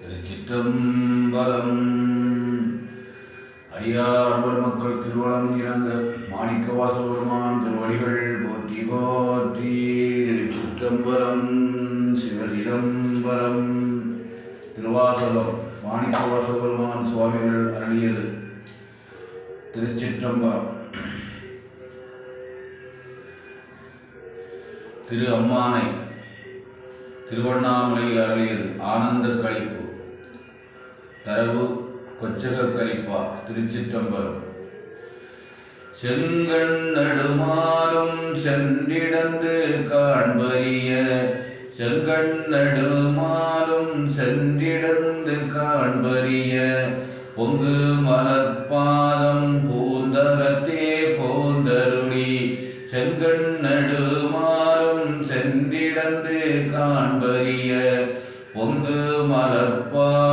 திருச்சிற்றம்பலம் திருவாசலம் மாணிக்க பெருமான் சுவாமிகள் அருளியது. திருச்சிற்றம்பலம். திரு அம்மானை திருவண்ணாமலையில் அருளியது ஆனந்த கழிப்பு. தரவு கொச்சக கழிப்பா திருச்சிற்றம்பலம். செங்கண் நடுமாலும் சென்றிடந்து காண்பறிய செங்கண்ணெடுமாலும் சென்றிடந்து காண்பறிய பொங்கு மலர்பாதம் பூந்தகத்தே போந்தருளி செங்கண்ணெடுமாலும் சென்றிடந்து காண்பறிய பொங்கு மலர்பாதம்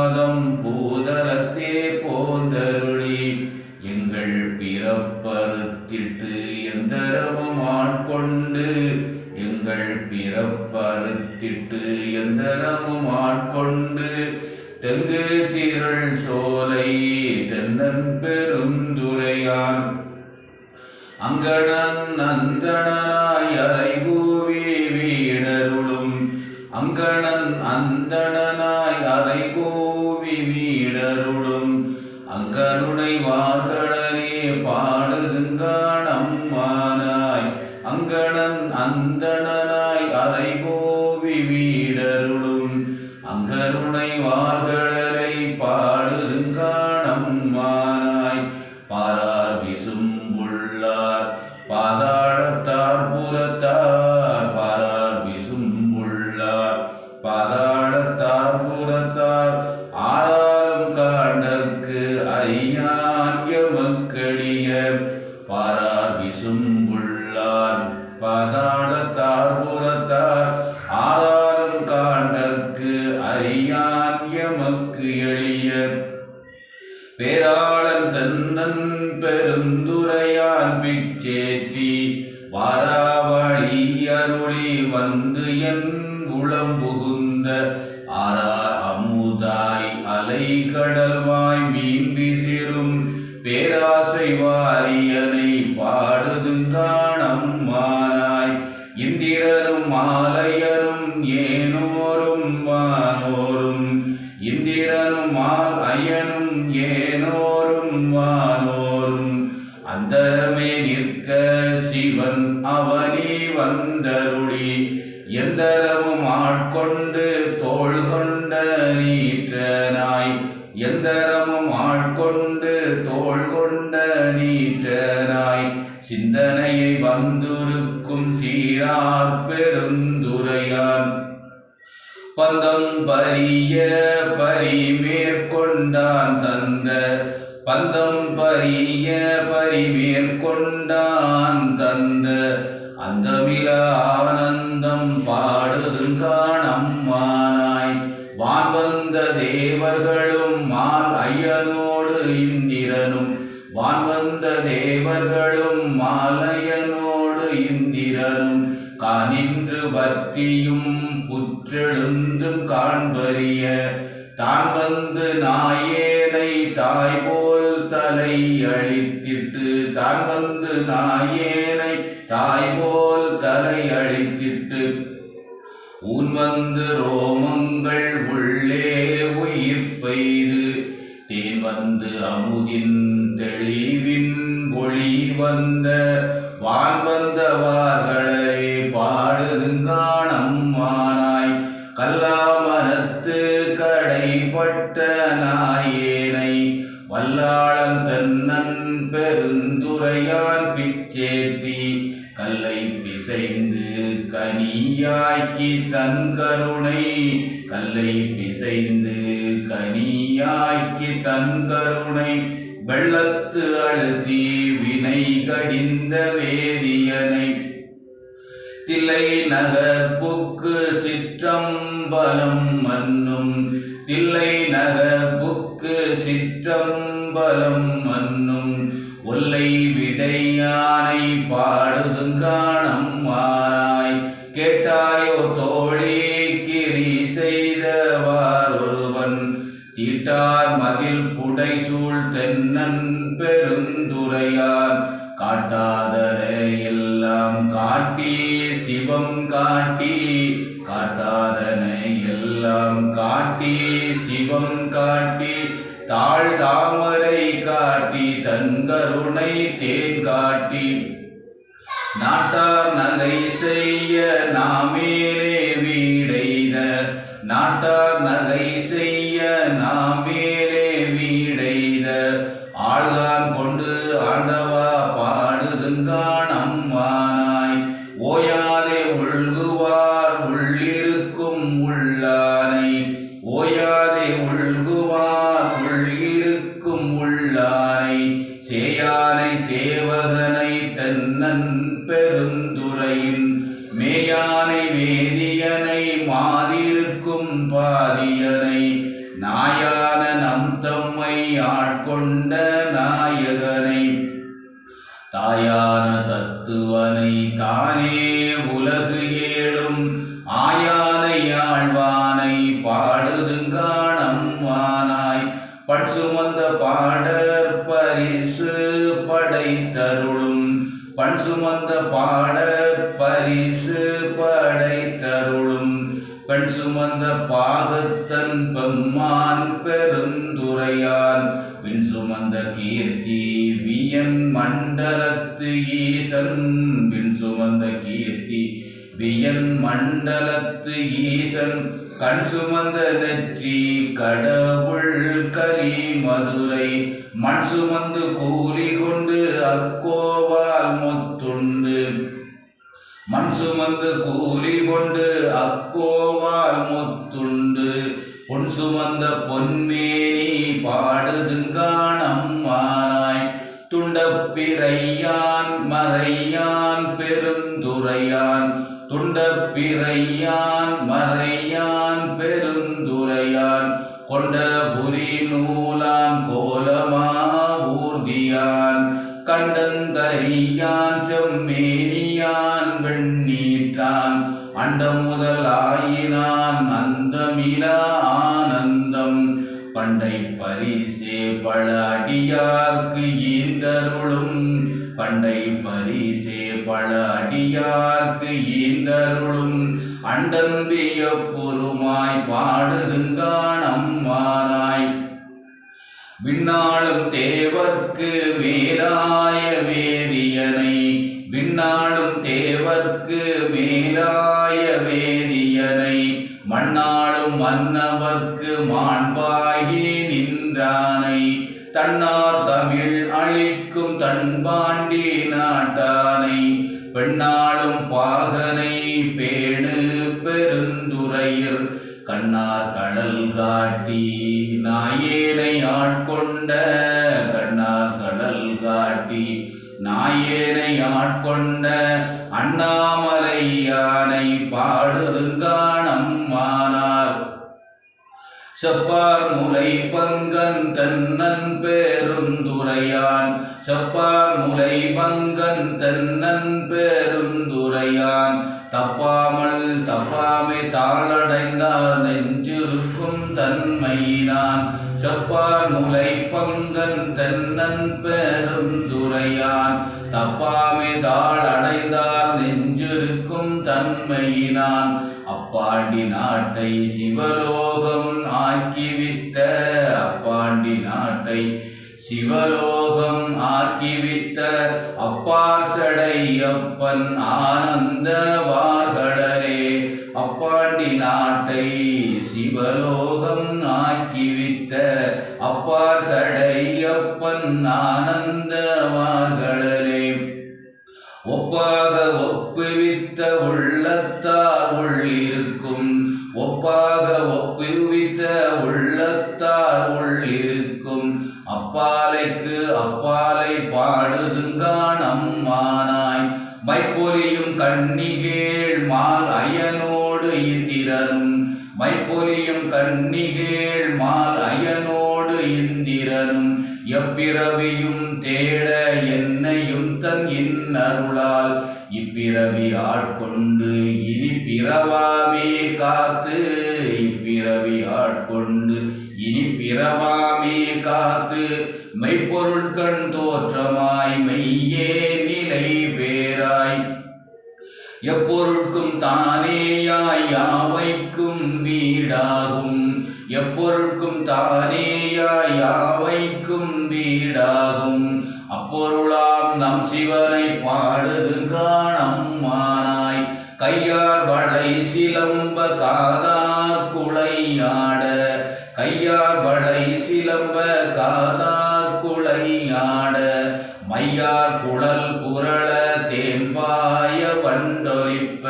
அங்கணன் அந்தணனாய் அறைகூவி வீடருளும் அங்கண அலை கடல்வாய் மீன் விசிறும் பேராசை வாரியனை கொண்ட நீற்றனாய் சிந்தனையை வந்துருக்கும் சீரார் பெருந்துரையான். பந்தம் பரிய பரி மேற்கொண்டான் தந்த. பந்தம் பரிய பரி மேற்கொண்டான் தந்த. அந்தமில ஆனந்தம் பாடுதுங்காணம்மானாய் வான் வந்த தேவர்கள் இந்திரனும் வான் வந்த தேவர்களும் மாலையனோடு இந்திரனும் காணின்று பக்தியும் புற்றெழுந்தும் காண்பறிய தான் வந்து நாயேனை தாய் போல் தலை அழித்திட்டு தான் வந்து நாயேனை தாய் போல் தலை அழித்திட்டு உன் வந்து ரோமங்கள் உள்ளே உயிர் பெய்து தேன் வந்து அமுதின் தெளிவின் ஒளி வந்த வான் வந்தவார்களே பாடுங்கானம்மானாய் கல்லாமனத்து கடைப்பட்ட நாயேனை வல்லாளன் தன்னன் பெருந்துரையான் பிச்சேத்தி கல்லை பிசைந்து கனியாக்கி தன் கருணை கல்லை பிசைந்து கனியாக்கி தன் கருணை வெள்ளத்து அழுத்தி வினை கடிந்த வேதியனை. தில்லை நகர்ப்புக்கு சிற்றம்பலம் மன்னும். தில்லை நகர்ப்புக்கு சிற்றம்பலம் கருணை தேன் காட்டி நாட்டார் நகை செய்ய நாமேலே வீடைத நாட்டார் பெருந்துரையின் மேயானை மே சுமந்த பாகத்தன் பெம்மான் பெருந்துரையான். விண் சுமந்த கீர்த்தி வியன் மண்டலத்து ஈசன். விண் சுமந்த கீர்த்தி வியன் மண்டலத்து ஈசன். கண் சுமந்த நெற்றி கடவுள் கலி மதுரை. மண் சுமந்து கூறி கொண்டு அக்கோவால் முத்துண்டு. மண் சுமந்து கூலி கொண்டு அக்கோவால் முத்துண்டு. பொன் சுமந்த பொன்மேனி பாடுதுங்கானம்மானாய் துண்டப்பிரையான் மறையான் பெருந்துரையான் துண்டப்பிரையான் அண்டம் முதல் ஆயினான் அந்தமில ஆனந்தம். பண்டை பரிசே பல அடியார்க்கு ஈந்தருளும். பண்டை பரிசே பல அடியார்க்கு ஈந்தருளும். அண்டம்பிய பொருமாய் பாடுதுங்கானம் மானாய் விண்ணாளும் தேவர்க்கு மேலாய வேதியனை விண்ணாளும் தேவர்க்கு மேலாய வேதியனை மண்ணாளும் மன்னவர்க்கு மாண்பாகி நின்றானை. தன்னார் தமிழ் அழிக்கும் தன்பாண்டி நாட்டானை. பெண்ணாளும் பாகனை பேணு பெருந்துரையர் கண்ணார் கடல் காட்டி நாயேனை ஆட்கொண்ட நாயேனை ஆட்கொண்ட அண்ணாமலை யானை பாடுதுங்கானம் மானார். செப்பார் முலை பங்கன் தென்னன் பேருந்துரையான் செப்பார் முலை பங்கன் தென்னன் பேருந்துரையான் தப்பாமல் தப்பாமை தாளடைந்தார் நெஞ்சிருக்கும் தன்மையினான். செப்பார் முலை பங்கன் தென்னன் பெருந்துரையான் தப்பாமை தாளடைந்தார் நெஞ்சிருக்கும் தன்மையினான். அப்பாண்டி நாட்டை சிவலோகம் ஆக்கிவித்த அப்பாண்டி நாட்டை சிவலோகம் ஆக்கிவித்த அப்பாசடை அப்பன் ஆனந்த வார்கடலே அப்பாண்டி நாட்டை சிவலோகம் ஆக்கிவித்த அப்பார் சடையப்பன் ஆனந்த வார்கடலே ஒப்பாக ஒப்புவித்த உள்ளத்தால் உள்ளிருக்கும் ஒப்பாக ஒப்புவித்த உள்ள அப்பாலைக்கு அப்பாலை பாடுதுங்கானம் மானாய் மைப்பொலியும் கண்ணிகேள் மால் அயனோடு இந்திரனும். மைப்பொலியும் கண்ணிகேள் மால் அயனோடு இந்திரனும். எப்பிறவியும் தேட என்னையும் தன் இன்னருளால். இப்பிறவி ஆட்கொண்டு இனி பிறவாமே காத்து. இப்பிறவி ஆட்கொண்டு இனி பிறவா காத்து மெய்ப்பொருட்கண் தோற்றமாய் மெய்யே நிலை பேராய் எப்பொருட்கும் தானேயாய் யாவைக்கும் வீடாகும். எப்பொருட்கும் தானேயாய் யாவைக்கும் வீடாகும். அப்பொருளாம் நம் சிவனை பாடுது காணம்மானாய் கையார் வளை சிலம்ப காதா காதார் குளையாட மையார் குழல் புரள தேம்பாய வண்டொலிப்ப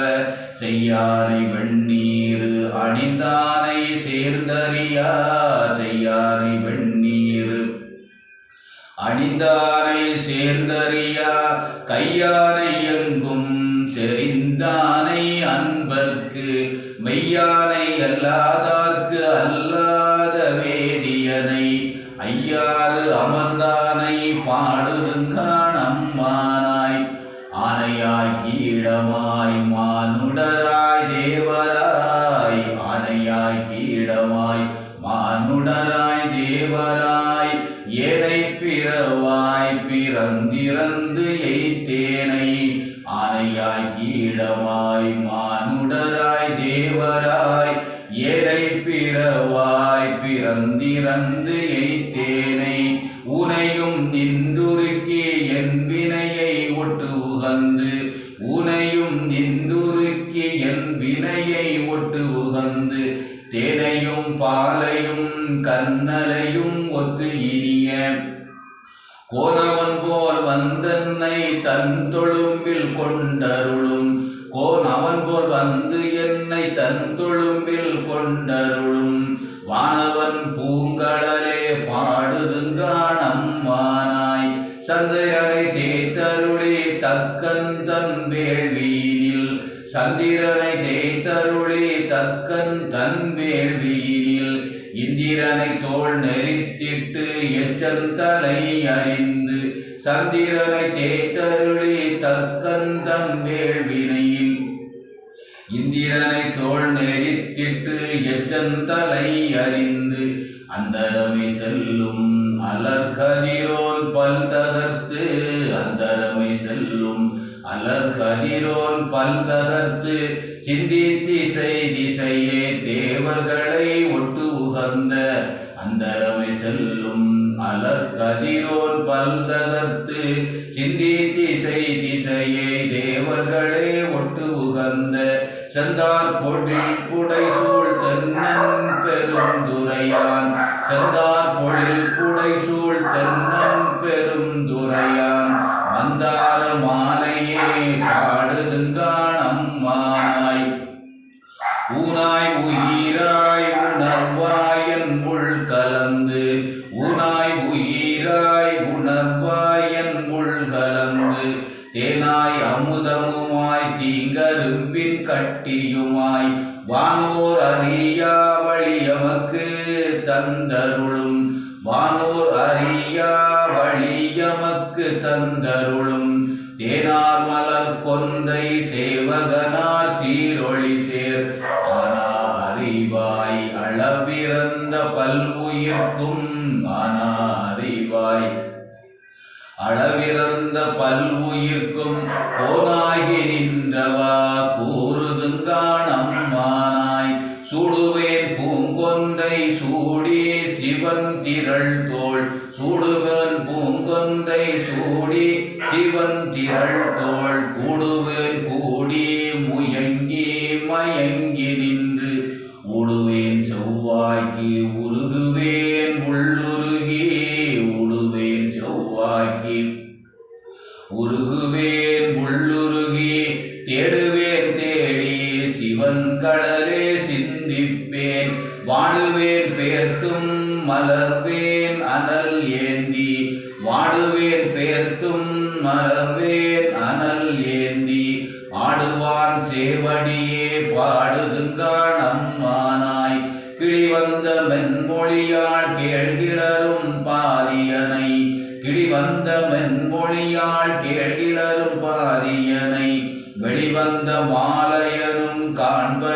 செய்யானை வெண்ணீர் அணிந்தானை சேர்ந்தறியா செய்யானை வெண்ணீர் அணிந்தானை சேர்ந்தறியா கையானை எங்கும் செறிந்தானை அன்பர்க்கு மெய்யானை அல்லாதார்க்கு அல்லா அமர்ந்தானை பாடுதுங்கானம்மானாய் ஆனையாய் கீழமாய் மானுடராய் தேவராய். ஆனையாய் கீழமாய் மானுடராய் தேவராய். ஏழை பிறவாய் பிறந்திறந்து எய்த்தேனை. ஆனையாய் கீழமாய் மானுடராய் தேவராய். ஏழை பிறவாய் பிறந்திறந்து தேத்தருளி தக்கன் தன் வேள்வியினில். சந்திரனை தேய்த்தருளி தக்கன் தன் வேள்வியினில். இந்திரனை தோள் நெறித்திட்டு எச்சந்தனை அறிந்து. சந்திரனை தேய்த்தருளி தக்கன் தன் வேள்வினையில். இந்திரனை தோள் நெறித்திட்டு எச்சந்தலை அறிந்து. அந்தரமை செல்லும் அலர்கதிரோல் பல் தகர்த்து அந்த அலர்கதிரோன் பல் தகர்த்து சிந்தி திசை திசையே தேவர்களை ஒட்டு உகந்த அந்தரமை செல்லும் அலர்கதிரோன் பல் தகர்த்து சிந்தி திசை திசையே தேவர்களே ஒட்டு உகந்த செந்தார் பொழில் புடை சூழ் தென்னன் பெருந்துரையான் செந்தார் பொழில் புடை சூழ் அறிவாய் அளவிறந்த பல்வுயிர்க்கும் கோனாகி நின்றவா கூறுதுங்கானம்மானாய். சூடுவேன் பூங்கொன்றை சூடி சிவன் திரள் தோள். சூடுவேன் பூங்கொன்றை சூடி சிவன் திரள் தோள். கூடுவேன் உருகுவேன் உள்ளுருகி தேடுவேன் தேடி சிவன் கடலே சிந்திப்பேன். வாழுவேன் பேர்த்தும் மலர்வேன் அனல் ஏந்தி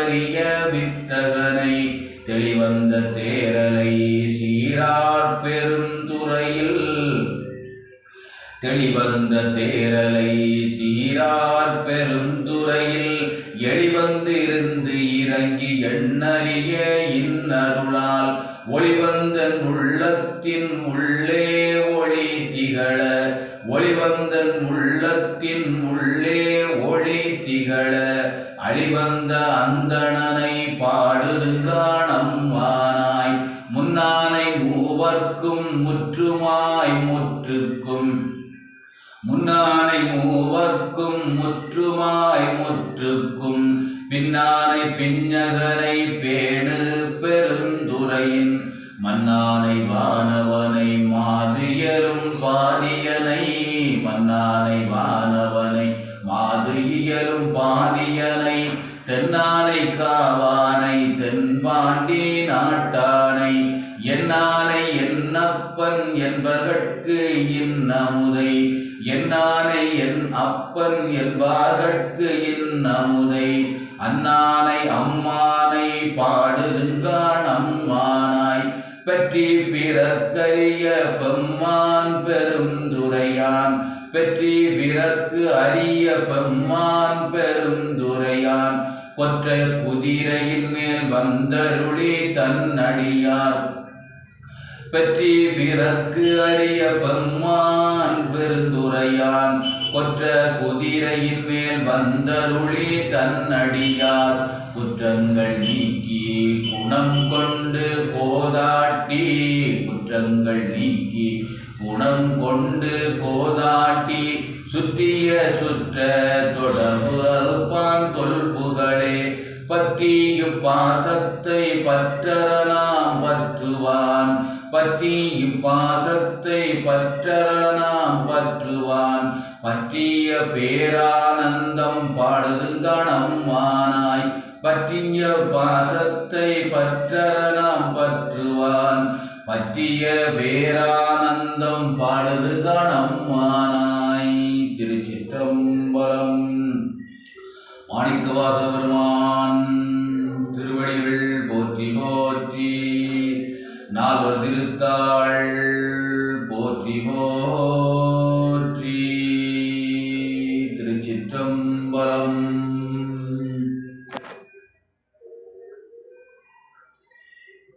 காண்பரிய வித்தகனை தெளிவந்த தேரலை சீரார் பெருந்துறையில். தெளிவந்த தேரலை சீரார் பெருந்துறையில் எளிவந்திருந்து இறங்கி எண்ணறிய இன்னருளால் ஒளிவந்த உள்ளத்தின் உள்ளே ஒளி திகழ ஒளிவந்தன் உள்ளத்தின் உள்ளே ஒளி திகழ அழிவந்த அந்தணனை பாடுதுங்கானம்மானாய் முன்னானை மூவர்க்கும் முற்றுமாய் முற்றுக்கும் முன்னானை மூவர்க்கும் முற்றுமாய் முற்றுக்கும் பின்னானை பின்னகரை பேணு பெருந்துரையின் மன்னானை வானவனை மாதியரும் பாடியனை மன்னானை வான பாண்டியனை தென்னாலை காவானை தென்பாண்டி நாட்டானை. என்னானை என்னப்பன் என்பதற்கு இன்னமுதை. என்னானை என் அப்பன் என்பார்கட்கு இன்னமுதை. அன்னானை அம்மானை பாடுதுங்கான் அம்மானாய். பற்றி பிறக்கரிய பெம்மான் பெருந்துரையான். பெற்றி பிறர்க்கு அரிய பெம்மான் பெருந்துரையான். கொற்ற குதிரையின் மேல் வந்தருளி தன்னடியார். பெற்றி பிறர்க்கு அரிய பெம்மான் பெருந்துரையான். கொற்ற குதிரையின் மேல் வந்தருளி தன்னடியார். குற்றங்கள் நீக்கி குணம் கொண்டு போதாட்டி குற்றங்கள் நீக்கி குணம் கொண்டு போதாட்டி சுற்றிய சுற்ற தொடர்பு அறுப்பான் தொல்புகளே பற்றியு பாசத்தை பற்றலாம் பற்றுவான். பற்றியு பாசத்தை பற்றலாம் பற்றுவான். பற்றிய பேரானந்தம் பாடுதுங்கணம் மானாய் பற்றிய பாசத்தை பற்றலாம் பற்றுவான். பற்றிய பேரானந்தம் பாடுது கணம்மானாய் திருச்சிற்றம்பலம். மாணிக்கவாச பெருமான்